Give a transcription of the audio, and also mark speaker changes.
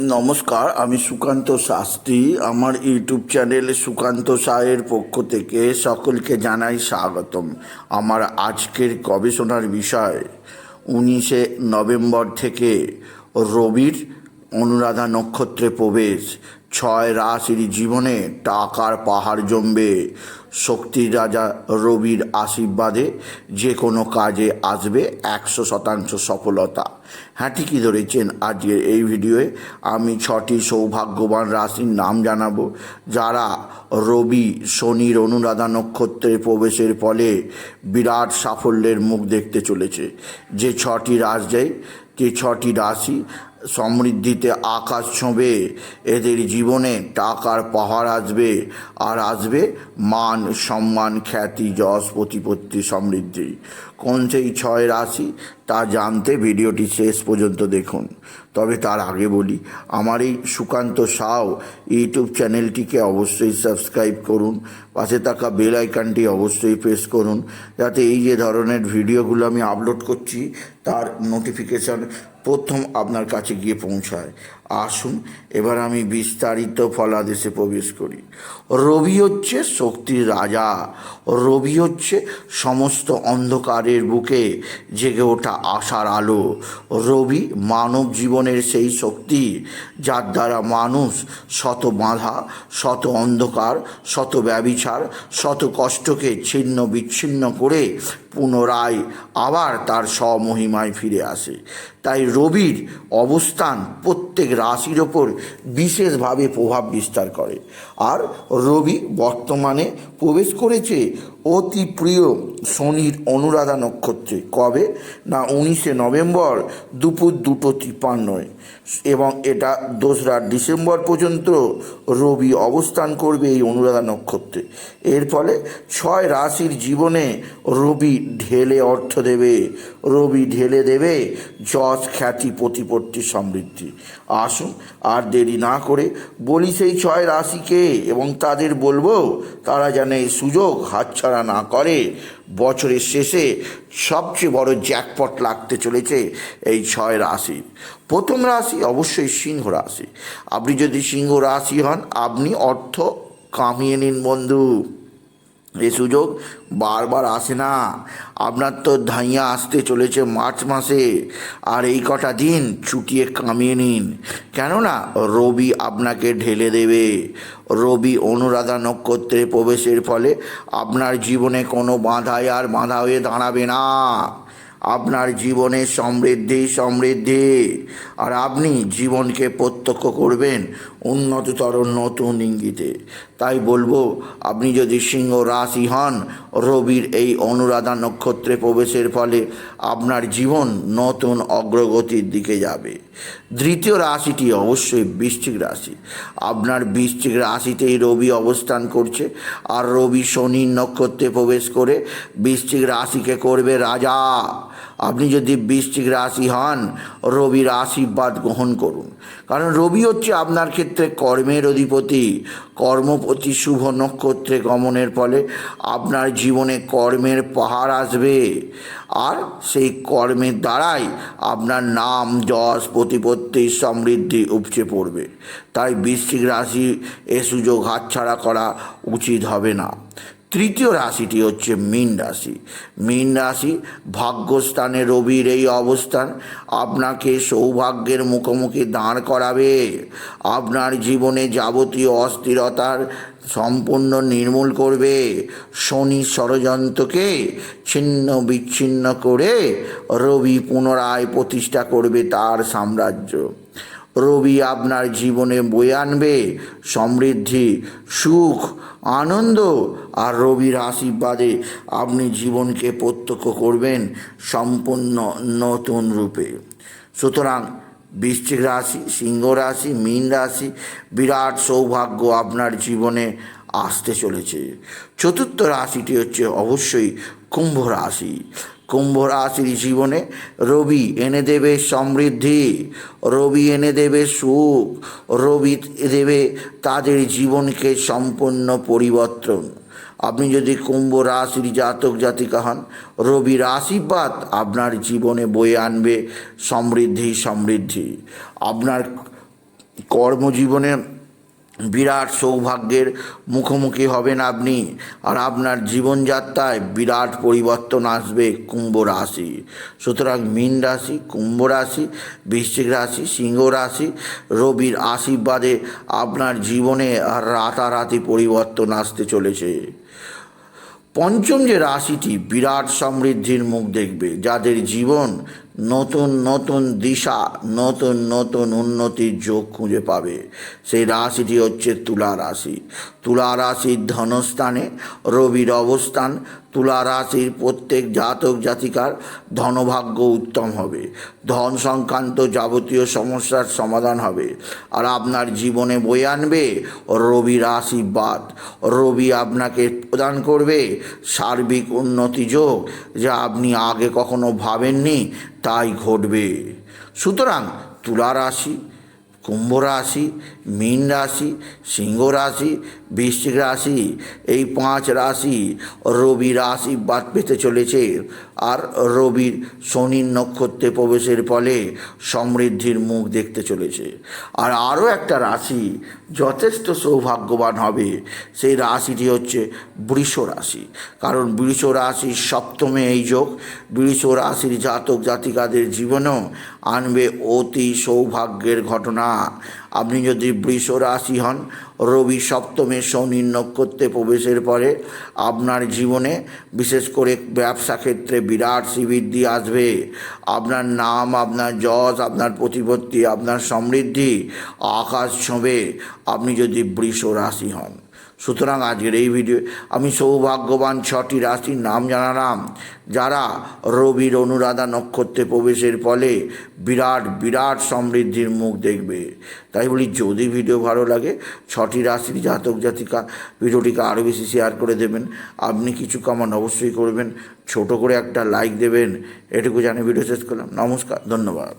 Speaker 1: নমস্কার, আমি সুকান্ত শাস্ত্রী। আমার ইউটিউব চ্যানেলে সুকান্ত সায়ের পক্ষ থেকে সকলকে জানাই স্বাগতম। আমার আজকের গবেষণার বিষয়, উনিশে নভেম্বর থেকে রবির অনুরাধা নক্ষত্রে প্রবেশ। ছয় রাশির জীবনে টাকার পাহাড় জমবে। শক্তির রাজা রবির আশীর্বাদে যে কোনো কাজে আসবে একশো শতাংশ সফলতা। হ্যাঁ ঠিকই ধরেছেন আজকের এই ভিডিওয়ে। আমি ছটি সৌভাগ্যবান রাশির নাম জানাব। যারা রবি, শনির অনুরাধা নক্ষত্রে প্রবেশের ফলে বিরাট সাফল্যের মুখ দেখতে চলেছে। যে ছটি রাজ্যায় যে ছটি রাশি সমৃদ্ধিতে আকাশ ছোঁবে, এদের জীবনে টাকার পাহাড় আসবে, আর আসবে মান, সম্মান, খ্যাতি, যশ, প্রতিপত্তি, সমৃদ্ধি। কোন সেই ছয় রাশি, তা জানতে ভিডিওটি শেষ পর্যন্ত দেখুন। তবে তার আগে বলি, আমার এই সুকান্ত সাও ইউটিউব চ্যানেলটিকে অবশ্যই সাবস্ক্রাইব করুন, পাশে থাকা বেল আইকনটি অবশ্যই প্রেস করুন, যাতে এই যে ধরনের ভিডিওগুলো আমি আপলোড করছি, তার নোটিফিকেশান প্রথম আপনার কাছে গিয়ে পৌঁছায়। আসুন, এবার আমি বিস্তারিত ফলাদেশে প্রবেশ করি। রবি হচ্ছে শক্তির রাজা। রবি হচ্ছে সমস্ত অন্ধকারের বুকে জেগে ওঠা আশার আলো। রবি মানব জীবনের সেই শক্তি, যার দ্বারা মানুষ শত বাধা, শত অন্ধকার, শত ব্যবিচার শত কষ্টকে ছিন্ন বিচ্ছিন্ন করে পুনরায় আবার তার স্বমহিমায় ফিরে আসে। তাই রবির অবস্থান প্রত্যেক রাশির ওপর বিশেষভাবে প্রভাব বিস্তার করে। আর রবি বর্তমানে প্রবেশ করেছে অতি প্রিয় শনির অনুরাধা নক্ষত্রে। কবে? না, উনিশে নভেম্বর, দুপুর দুটো তিপ্পান্নয়। এবং এটা দোসরা ডিসেম্বর পর্যন্ত রবি অবস্থান করবে এই অনুরাধা নক্ষত্রে। এর ফলে ছয় রাশির জীবনে রবি ঢেলে অর্থ দেবে। রবি ঢেলে দেবে যশ, খ্যাতি, প্রতিপত্তি সমৃদ্ধি। আসুন, আর দেরি না করে বলি সেই ছয় রাশিকে এবং তাদের বলব, তারা যেন এই সুযোগ হাতছাড়া না করে। বছরের শেষে সবচেয়ে বড় জ্যাকপট লাগতে চলেছে এই ছয় রাশি প্রথম রাশি অবশ্যই সিংহ রাশি। আপনি যদি সিংহ রাশি হন, আপনি অর্থ কামিয়ে নিন, বন্ধু। এ সুযোগ বারবার আসে না। আপনার তো ধাইয়া আসতে চলেছে মার্চ মাসে। আর এই কটা দিন ছুটিয়ে কামিয়ে নিন। কেননা রবি আপনাকে ঢেলে দেবে। রবি অনুরাধা নক্ষত্রে প্রবেশের ফলে আপনার জীবনে কোনো বাঁধায় আর বাঁধা হয়ে দাঁড়াবে না। আপনার জীবনে সমৃদ্ধি সমৃদ্ধি। আর আপনি জীবনকে প্রত্যক্ষ করবেন উন্নততর নতুন ইঙ্গিতে। তাই বলব, আপনি যদি সিংহ রাশি হন, রবির এই অনুরাধা নক্ষত্রে প্রবেশের ফলে আপনার জীবন নতুন অগ্রগতির দিকে যাবে। দ্বিতীয় রাশিটি অবশ্যই বৃশ্চিক রাশি। আপনার বৃশ্চিক রাশিতেই রবি অবস্থান করছে। আর রবি শনির নক্ষত্রে প্রবেশ করে বৃশ্চিক রাশিকে করবে রাজা। আপনি যদি বৃশ্চিক রাশি হন, রবির আশীর্বাদ গ্রহণ করুন। কারণ রবি হচ্ছে আপনার ক্ষেত্রে কর্মের অধিপতি। কর্মপতি শুভ নক্ষত্রে গমনের ফলে আপনার জীবনে কর্মের পাহাড় আসবে। আর সেই কর্মের দ্বারাই আপনার নাম, যশ, প্রতিপত্তি সমৃদ্ধি উপচে পড়বে। তাই বৃশ্চিক রাশি এ সুযোগ হাতছাড়া করা উচিত হবে না। তৃতীয় রাশিটি হচ্ছে মীন রাশি। মীন রাশি, ভাগ্যস্থানে রবির এই অবস্থান। আপনাকে সৌভাগ্যের মুখোমুখি দাঁড় করাবে। আপনার জীবনে যাবতীয় অস্থিরতার সম্পূর্ণ নির্মূল করবে। শনি ষড়যন্ত্রকে ছিন্ন বিচ্ছিন্ন করে রবি পুনরায় প্রতিষ্ঠা করবে তার সাম্রাজ্য। রবি আপনার জীবনে বয়ে আনবে। সমৃদ্ধি, সুখ আনন্দ আর রবির আশীর্বাদে আপনি জীবনকে প্রত্যক্ষ করবেন সম্পূর্ণ নতুন রূপে। সুতরাং বৃশ্চিক রাশি, সিংহ রাশি, মীন রাশি বিরাট সৌভাগ্য আপনার জীবনে আসতে চলেছে। চতুর্থ রাশিটি হচ্ছে অবশ্যই কুম্ভ রাশি। কুম্ভ রাশির জীবনে রবি এনে দেবে সমৃদ্ধি, রবি এনে দেবে সুখ, রবি দেবে তাদের জীবনকে সম্পূর্ণ পরিবর্তন। আপনি যদি কুম্ভ রাশির জাতক জাতিকা হন, রবির আশীর্বাদ আপনার জীবনে বয়ে আনবে সমৃদ্ধি সমৃদ্ধি। আপনার কর্মজীবনে বিরাট সৌভাগ্যের মুখোমুখি হবেন আপনি। আর আপনার জীবনযাত্রায় বিরাট পরিবর্তন আসবে কুম্ভ রাশি। সুতরাং মীন রাশি, কুম্ভ রাশি, বৃশ্চিক রাশি, সিংহ রাশি, রবির আশীর্বাদে আপনার জীবনে আর রাতারাতি পরিবর্তন আসতে চলেছে। পঞ্চম যে রাশিটি বিরাট সমৃদ্ধির মুখ দেখবে, যাদের জীবন নতুন নতুন দিশা, নতুন নতুন উন্নতির যোগ খুঁজে পাবে। সেই রাশিটি হচ্ছে তুলা রাশি। তুলা রাশির ধনস্থানে রবির অবস্থান, তুলা রাশির প্রত্যেক জাতক জাতিকার ধনভাগ্য উত্তম হবে। ধন সংক্রান্ত যাবতীয় সমস্যার সমাধান হবে। আর আপনার জীবনে বয়ে আনবে রবির আশীর্বাদ রবি আপনাকে প্রদান করবে সার্বিক উন্নতি যোগ, যা আপনি আগে কখনো ভাবেননি তাই ঘটবে। সুতরাং তুলা রাশি কুম্ভ রাশি মীন রাশি, সিংহ রাশি, বৃশ্চিক রাশি, এই পাঁচ রাশি রবি রাশি বাদ পেতে চলেছে। আর রবির শনির নক্ষত্রে প্রবেশের ফলে সমৃদ্ধির মুখ দেখতে চলেছে। আর আরও একটা রাশি যথেষ্ট সৌভাগ্যবান হবে, সেই রাশিটি হচ্ছে বৃষ রাশি। কারণ বৃষ রাশির সপ্তমে এই যোগ, বৃষ রাশির জাতক জাতিকাদের জীবনেও আনবে অতি সৌভাগ্যের ঘটনা। আপনি যদি বৃষ রাশি হন, রবি সপ্তমে শনি নক্ষত্রে প্রবেশের পরে আপনার জীবনে বিশেষ করে ব্যবসা ক্ষেত্রে বিরাট শ্রীবৃদ্ধি আসবে। আপনার নাম, আপনার যশ, আপনার প্রতিপত্তি, আপনার সমৃদ্ধি আকাশ ছোঁবে। আপনি যদি বৃষ রাশি হন। সুতরাং আজকের এই ভিডিও আমি সৌভাগ্যবান ছটি রাশির নাম জানালাম, যারা রবির অনুরাধা নক্ষত্রে প্রবেশের ফলে বিরাট বিরাট সমৃদ্ধির মুখ দেখবে। তাই বলি, যদি ভিডিও ভালো লাগে, ছটি রাশির জাতক জাতিকা ভিডিওটিকে আরও বেশি শেয়ার করে দেবেন। আপনি কিছু কামান অবশ্যই করবেন, ছোট করে একটা লাইক দেবেন। এটুকু জানি ভিডিও শেষ করলাম। নমস্কার, ধন্যবাদ।